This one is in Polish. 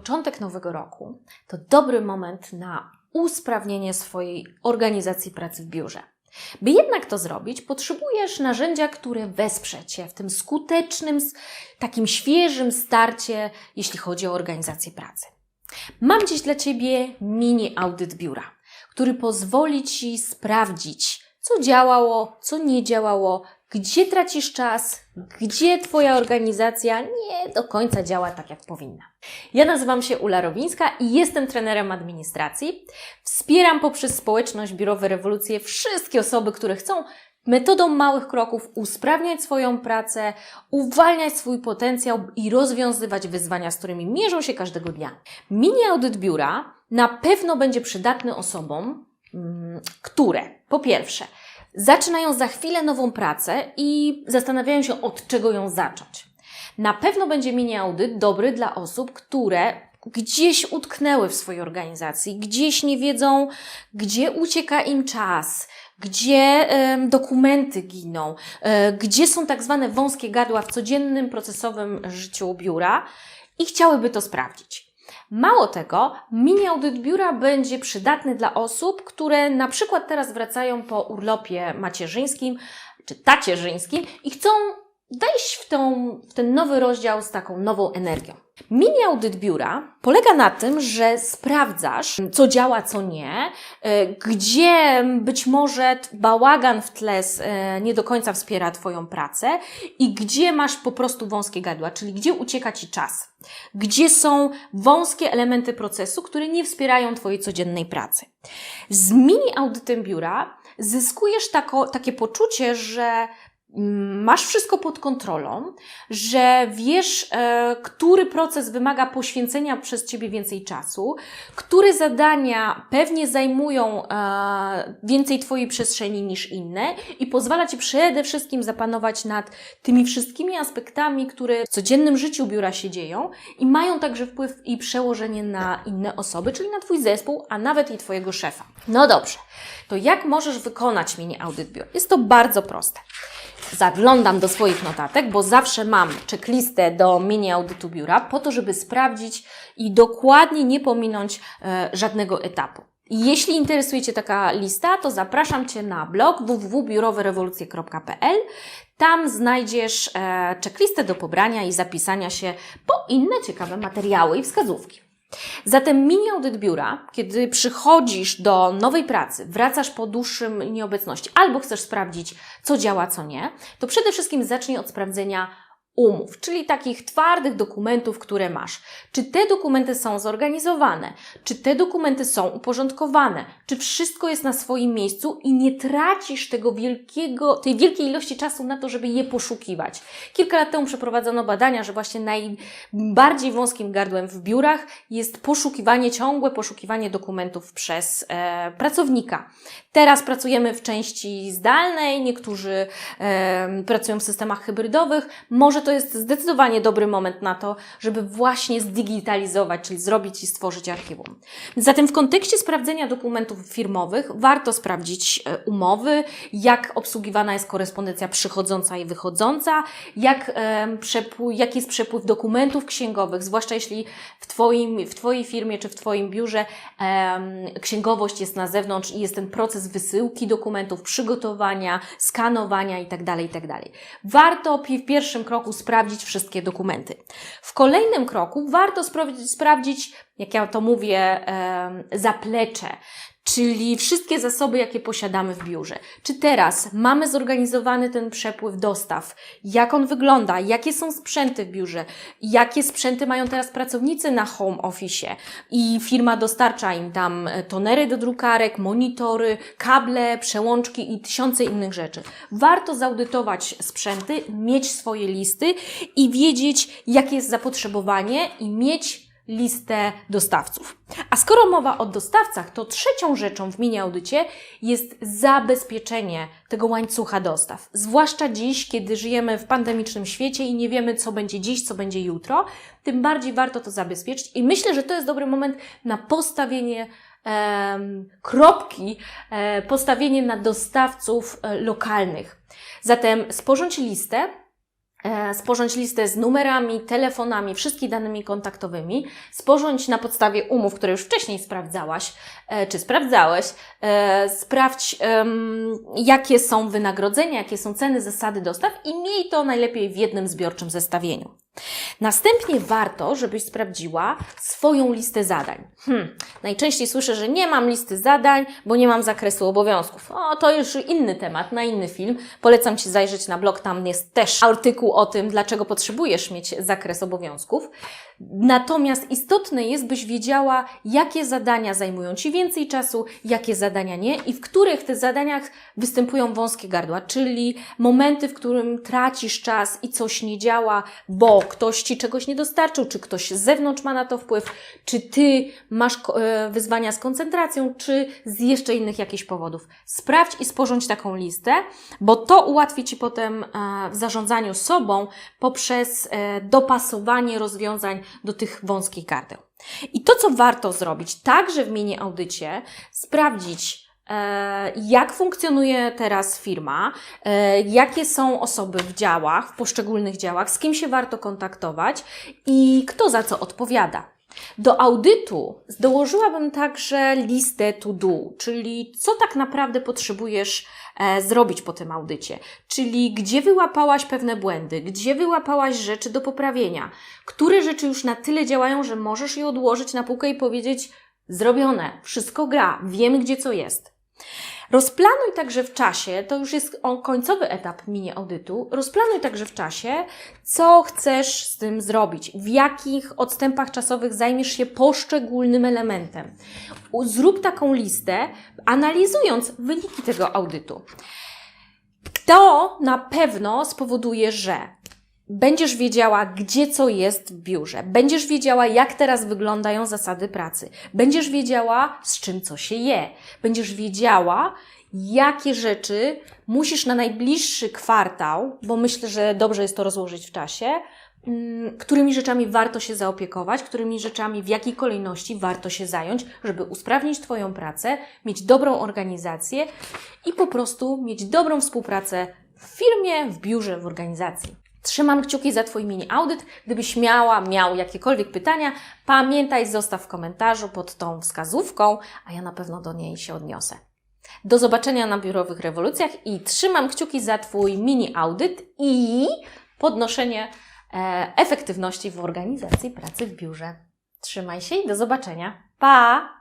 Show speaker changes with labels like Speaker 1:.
Speaker 1: początek nowego roku to dobry moment na usprawnienie swojej organizacji pracy w biurze. By jednak to zrobić, potrzebujesz narzędzia, które wesprze Cię w tym skutecznym, takim świeżym starcie, jeśli chodzi o organizację pracy. Mam dziś dla Ciebie mini audyt biura, który pozwoli Ci sprawdzić, co działało, co nie działało, gdzie tracisz czas, gdzie Twoja organizacja nie do końca działa tak, jak powinna. Ja nazywam się Ula Rowińska i jestem trenerem administracji. Wspieram poprzez społeczność Biurowe Rewolucje wszystkie osoby, które chcą metodą małych kroków usprawniać swoją pracę, uwalniać swój potencjał i rozwiązywać wyzwania, z którymi mierzą się każdego dnia. Mini audyt biura na pewno będzie przydatny osobom, mm, które po pierwsze zaczynają za chwilę nową pracę i zastanawiają się, od czego ją zacząć. Na pewno będzie mini audyt dobry dla osób, które gdzieś utknęły w swojej organizacji, gdzieś nie wiedzą, gdzie ucieka im czas, gdzie em, dokumenty giną, e, gdzie są tak zwane wąskie gadła w codziennym procesowym życiu biura i chciałyby to sprawdzić. Mało tego, mini audyt biura będzie przydatny dla osób, które na przykład teraz wracają po urlopie macierzyńskim czy tacierzyńskim i chcą wejść w, tą, w ten nowy rozdział z taką nową energią. Mini audyt biura polega na tym, że sprawdzasz, co działa, co nie, e, gdzie być może bałagan w tle e, nie do końca wspiera Twoją pracę i gdzie masz po prostu wąskie gadła, czyli gdzie ucieka Ci czas, gdzie są wąskie elementy procesu, które nie wspierają Twojej codziennej pracy. Z mini audytem biura zyskujesz tako, takie poczucie, że masz wszystko pod kontrolą, że wiesz, e, który proces wymaga poświęcenia przez Ciebie więcej czasu, które zadania pewnie zajmują e, więcej Twojej przestrzeni niż inne i pozwala Ci przede wszystkim zapanować nad tymi wszystkimi aspektami, które w codziennym życiu biura się dzieją i mają także wpływ i przełożenie na inne osoby, czyli na Twój zespół, a nawet i Twojego szefa. No dobrze, to jak możesz wykonać mini audyt biura? Jest to bardzo proste zaglądam do swoich notatek, bo zawsze mam checklistę do mini audytu biura, po to, żeby sprawdzić i dokładnie nie pominąć e, żadnego etapu. Jeśli interesuje Cię taka lista, to zapraszam Cię na blog www.biurowerewolucje.pl. Tam znajdziesz e, checklistę do pobrania i zapisania się po inne ciekawe materiały i wskazówki. Zatem mini audyt biura, kiedy przychodzisz do nowej pracy, wracasz po dłuższym nieobecności albo chcesz sprawdzić, co działa, co nie, to przede wszystkim zacznij od sprawdzenia umów, czyli takich twardych dokumentów, które masz. Czy te dokumenty są zorganizowane? Czy te dokumenty są uporządkowane? Czy wszystko jest na swoim miejscu i nie tracisz tego wielkiego, tej wielkiej ilości czasu na to, żeby je poszukiwać? Kilka lat temu przeprowadzono badania, że właśnie najbardziej wąskim gardłem w biurach jest poszukiwanie, ciągłe poszukiwanie dokumentów przez e, pracownika. Teraz pracujemy w części zdalnej, niektórzy e, pracują w systemach hybrydowych. Może to jest zdecydowanie dobry moment na to, żeby właśnie zdigitalizować, czyli zrobić i stworzyć archiwum. Zatem w kontekście sprawdzenia dokumentów firmowych warto sprawdzić e, umowy, jak obsługiwana jest korespondencja przychodząca i wychodząca, jak, e, przepływ, jaki jest przepływ dokumentów księgowych, zwłaszcza jeśli w, twoim, w Twojej firmie czy w Twoim biurze księgowość jest na zewnątrz i jest ten proces wysyłki dokumentów, przygotowania, skanowania itd. itd. Warto pi- w pierwszym kroku sprawdzić wszystkie dokumenty. W kolejnym kroku warto sprawdzić, jak ja to mówię, zaplecze, czyli wszystkie zasoby, jakie posiadamy w biurze. Czy teraz mamy zorganizowany ten przepływ dostaw? Jak on wygląda? Jakie są sprzęty w biurze? Jakie sprzęty mają teraz pracownicy na home office? I firma dostarcza im tam e, tonery do drukarek, monitory, kable, przełączki i tysiące innych rzeczy. Warto zaudytować sprzęty, mieć swoje listy i wiedzieć, jakie jest zapotrzebowanie i mieć listę dostawców. A skoro mowa o dostawcach, to trzecią rzeczą w mini audycie jest zabezpieczenie tego łańcucha dostaw. Zwłaszcza dziś, kiedy żyjemy w pandemicznym świecie i nie wiemy, co będzie dziś, co będzie jutro, tym bardziej warto to zabezpieczyć. I myślę, że to jest dobry moment na postawienie kropki, e, postawienie na dostawców e, lokalnych. Zatem sporządź listę sporządź listę z numerami, telefonami, wszystkimi danymi kontaktowymi, sporządź na podstawie umów, które już wcześniej sprawdzałaś, e, czy sprawdzałeś, e, sprawdź, jakie są wynagrodzenia, jakie są ceny, zasady dostaw i miej to najlepiej w jednym zbiorczym zestawieniu. Następnie warto, żebyś sprawdziła swoją listę zadań. Hmm, najczęściej słyszę, że nie mam listy zadań, bo nie mam zakresu obowiązków. O, to już inny temat, na inny film. Polecam Ci zajrzeć na blog, tam jest też artykuł o tym, dlaczego potrzebujesz mieć zakres obowiązków. Natomiast istotne jest, byś wiedziała, jakie zadania zajmują Ci więcej czasu, jakie zadania nie i w których tych zadaniach występują wąskie gardła, czyli momenty, w którym tracisz czas i coś nie działa, bo ktoś Ci czegoś nie dostarczył, czy ktoś z zewnątrz ma na to wpływ, czy Ty masz e, wyzwania z koncentracją, czy z jeszcze innych jakichś powodów. Sprawdź i sporządź taką listę, bo to ułatwi Ci potem e, w zarządzaniu sobą poprzez e, dopasowanie rozwiązań do tych wąskich gardeł. I to, co warto zrobić, także w mini audycie, sprawdzić, jak funkcjonuje teraz firma, e, jakie są osoby w działach, w poszczególnych działach, z kim się warto kontaktować? I kto za co odpowiada. Do audytu dołożyłabym także listę to do, czyli co tak naprawdę potrzebujesz e, zrobić po tym audycie, czyli gdzie wyłapałaś pewne błędy, gdzie wyłapałaś rzeczy do poprawienia, które rzeczy już na tyle działają, że możesz je odłożyć na półkę i powiedzieć zrobione, wszystko gra, wiemy gdzie co jest. Rozplanuj także w czasie, to już jest końcowy etap mini audytu, rozplanuj także w czasie, co chcesz z tym zrobić, w jakich odstępach czasowych zajmiesz się poszczególnym elementem. Zrób taką listę, analizując wyniki tego audytu. To na pewno spowoduje, że będziesz wiedziała, gdzie co jest w biurze, będziesz wiedziała, jak teraz wyglądają zasady pracy, będziesz wiedziała, z czym co się je, będziesz wiedziała, jakie rzeczy musisz na najbliższy kwartał, bo myślę, że dobrze jest to rozłożyć w czasie, mm, którymi rzeczami warto się zaopiekować, którymi rzeczami w jakiej kolejności warto się zająć, żeby usprawnić Twoją pracę, mieć dobrą organizację i po prostu mieć dobrą współpracę w firmie, w biurze, w organizacji. Trzymam kciuki za Twój mini audyt. Gdybyś miała, miał jakiekolwiek pytania, pamiętaj, zostaw w komentarzu pod tą wskazówką, a ja na pewno do niej się odniosę. Do zobaczenia na biurowych rewolucjach i trzymam kciuki za Twój mini audyt i podnoszenie e, efektywności w organizacji pracy w biurze. Trzymaj się i do zobaczenia. Pa!